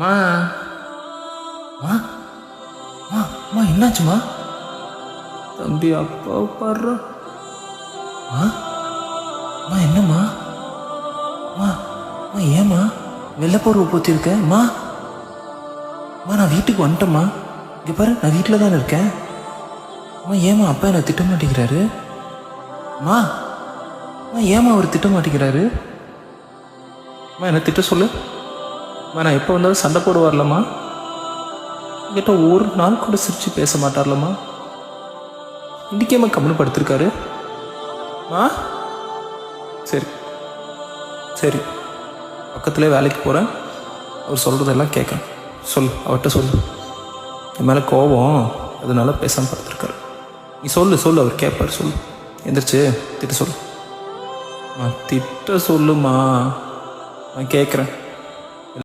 மா. மா. மா மா என்னாச்சுமா தம்பி அப்பா பாடுறா மா. மா என்னம்மா மா? மா ஏம்மா வெள்ளைப்பருவ போத்திருக்க மா. மா நான் வீட்டுக்கு வந்துட்டேம்மா இங்கே பாரு நான் வீட்டில் தானே இருக்கேன். அம்மா ஏம்மா அப்பா என்னை திட்ட மாட்டேங்கிறாரு? மா. அம்மா ஏம்மா அவர் திட்ட மாட்டேங்கிறாரு? அம்மா என்னை திட்ட சொல்லு. நான் எப்போ வந்தாலும் சண்டை போடுவார்லம்மா. வரலம்மா என்கிட்ட ஒரு நாள் கூட சிரித்து பேச மாட்டார்லம்மா. இன்றைக்கேம்மா கம்முன்னு படுத்திருக்காரு ஆ சரி. சரி. பக்கத்துலேயே வேலைக்கு போகிறேன் அவர் சொல்கிறதெல்லாம் கேட்குறேன் சொல் அவர்கிட்ட சொல்லு. என் மேலே கோபம் அதனால பேசாமல் படுத்திருக்காரு. நீ சொல்லு சொல்லு அவர் கேட்பார் சொல்லு. எந்திரிச்சு திட்ட சொல்லு. திட்ட சொல்லுமா நான் கேட்குறேன்.